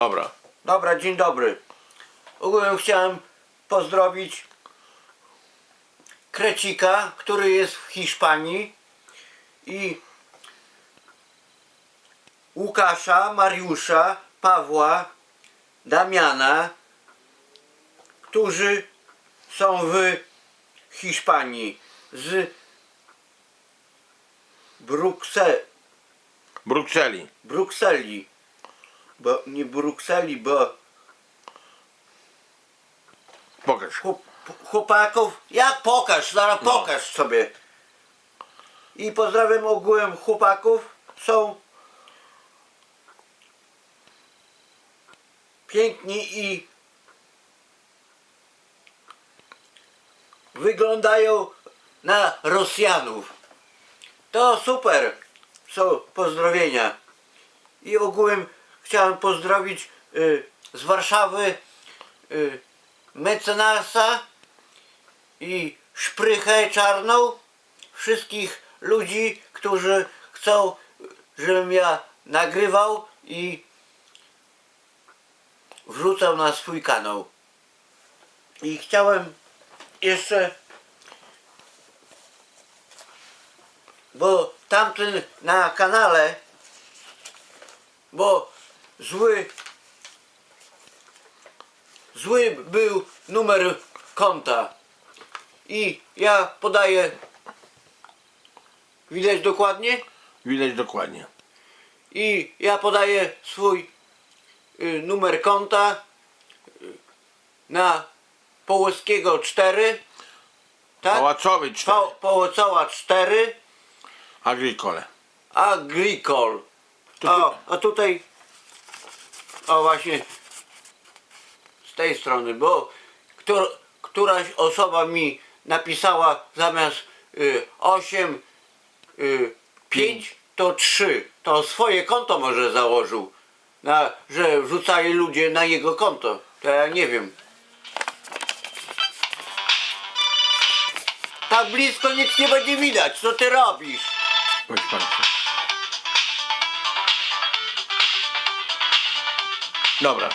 Dobra. Dobra, dzień dobry. Ogółem chciałem pozdrowić Krecika, który jest w Hiszpanii i Łukasza, Mariusza, Pawła, Damiana, którzy są w Hiszpanii z Brukseli. Brukseli. Brukseli. Bo nie Brukseli, bo Pokaż. chłop, chłopaków. Jak pokaż, zaraz No. pokaż sobie. I pozdrawiam ogółem chłopaków. Są piękni i wyglądają na Rosjanów. To super. Są pozdrowienia. I ogółem chciałem pozdrowić y, z Warszawy y, mecenasa i szprychę czarną. Wszystkich ludzi, którzy chcą, żebym ja nagrywał i wrzucał na swój kanał. I chciałem jeszcze bo tamten na kanale bo zły zły był numer konta i ja podaję widać dokładnie Widać dokładnie. i ja podaję swój y, numer konta y, na Połockiego 4 tak? Pałacowy 4. Po, Połocoła 4 Agricole. Agricol. O, a tutaj o właśnie z tej strony, bo któr, któraś osoba mi napisała zamiast y, 8 y, 5 to 3. To swoje konto może założył. Na, że wrzucali ludzie na jego konto. To ja nie wiem. Tak blisko nic nie będzie widać. Co ty robisz? Dobra.